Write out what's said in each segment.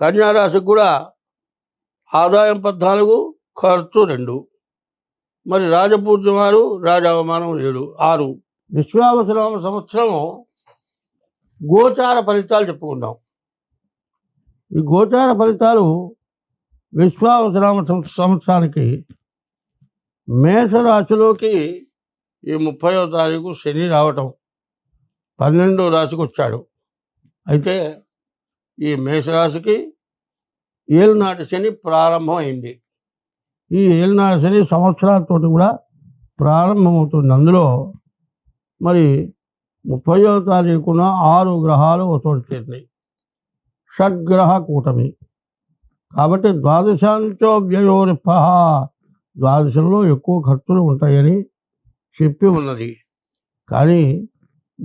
కన్యారాశికి కూడా ఆదాయం పద్నాలుగు ఖర్చు రెండు. మరి రాజపూజ్యం ఆరు రాజావమానం ఏడు ఆరు. విశ్వావసనామ సంవత్సరం గోచార ఫలితాలు చెప్పుకుందాం. ఈ గోచార ఫలితాలు విశ్వావసరామ సంవత్సరానికి మేషరాశిలోకి ఈ ముప్పయో తారీఖు శని రావటం. పన్నెండో రాశికి వచ్చాడు. అయితే ఈ మేషరాశికి ఏలునాటి శని ప్రారంభమైంది. ఈ ఏలునాటి శని సంవత్సరాలతో కూడా ప్రారంభమవుతుంది. అందులో మరి ముప్పయో తారీఖున ఆరు గ్రహాలు ఒకటి చేరినాయి. షడ్గ్రహ కూటమి. కాబట్టి ద్వాదశాంతో వ్యయోరిపహ ద్వాదశంలో ఎక్కువ ఖర్చులు ఉంటాయని చెప్పి ఉన్నది. కానీ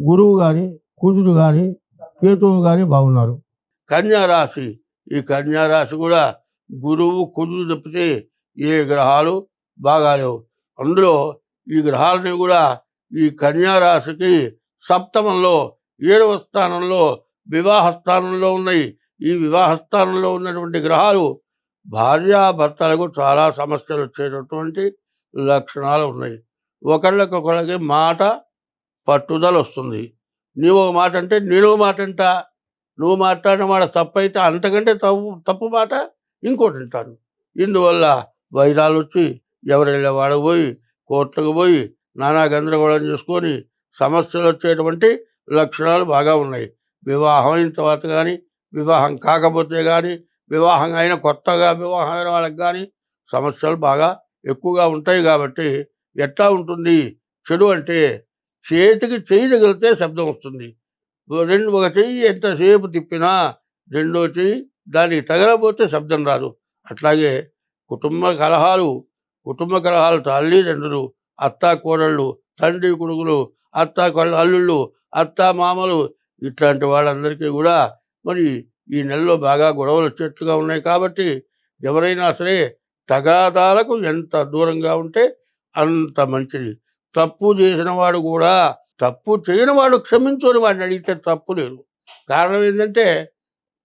గురువు కానీ కుజుడు కానీ కేతువు కానీ బాగున్నారు. కన్యారాశి ఈ కన్యారాశి కూడా గురువు కుజుడు తప్పితే ఏ గ్రహాలు బాగాలేవు. అందులో ఈ గ్రహాలని కూడా ఈ కన్యా రాశికి సప్తమంలో ఏడవ స్థానంలో వివాహ స్థానంలో ఉన్నాయి. ఈ వివాహ స్థానంలో ఉన్నటువంటి గ్రహాలు భార్యాభర్తలకు చాలా సమస్యలు వచ్చేటటువంటి లక్షణాలు ఉన్నాయి. ఒకళ్ళకొకళ్ళకి మాట పట్టుదల వస్తుంది. నీవు మాట అంటే నేను మాట అంటా? నువ్వు మాట్లాడిన మాట తప్పైతే అంతకంటే తప్పు తప్పు మాట ఇంకోటి ఉంటాను ఇందువల్ల వైరాలు వచ్చి ఎవరెళ్ళ వాడు పోయి కోర్టుకు పోయి నానా గందరగోళం చేసుకొని సమస్యలు వచ్చేటువంటి లక్షణాలు బాగా ఉన్నాయి. వివాహం అయిన తర్వాత కానీ వివాహం కాకపోతే కానీ వివాహం అయిన కొత్తగా వివాహం అయిన వాళ్ళకి కానీ సమస్యలు బాగా ఎక్కువగా ఉంటాయి కాబట్టి ఎట్లా ఉంటుంది? చెడు అంటే చేతికి చెయ్యి తగిలితే శబ్దం వస్తుంది. రెండు ఒక చెయ్యి ఎంతసేపు తిప్పినా రెండో చెయ్యి దానికి తగలబోతే శబ్దం రాదు. అట్లాగే కుటుంబ కలహాలు కుటుంబ కలహాలు తల్లిదండ్రులు అత్త కోడళ్ళు తండ్రి కొడుకులు అత్త అల్లుళ్ళు అత్త మామలు ఇట్లాంటి వాళ్ళందరికీ కూడా మరి ఈ నెలలో బాగా గొడవలు వచ్చేట్టుగా ఉన్నాయి కాబట్టి ఎవరైనా సరే తగాదాలకు ఎంత దూరంగా ఉంటే అంత మంచిది. తప్పు చేసిన వాడు కూడా తప్పు చేయని వాడు క్షమించని వాడిని అడిగితే తప్పు లేదు. కారణం ఏంటంటే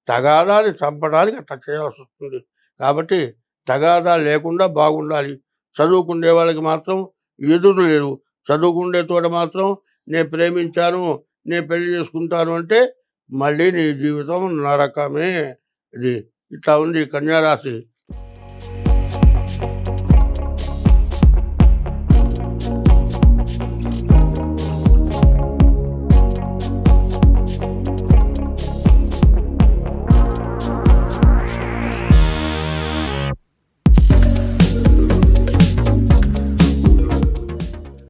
తగాదాన్ని చంపడానికి అట్లా చేయాల్సి వస్తుంది. కాబట్టి తగాదా లేకుండా బాగుండాలి. చదువుకునే వాళ్ళకి మాత్రం ఎదురు లేదు చదువుకుండే తోట మాత్రం నేను ప్రేమించాను నేను పెళ్ళి చేసుకుంటాను అంటే మళ్ళీ నీ జీవితం నరకమే. ఇది ఇట్లా ఉంది కన్యారాశి.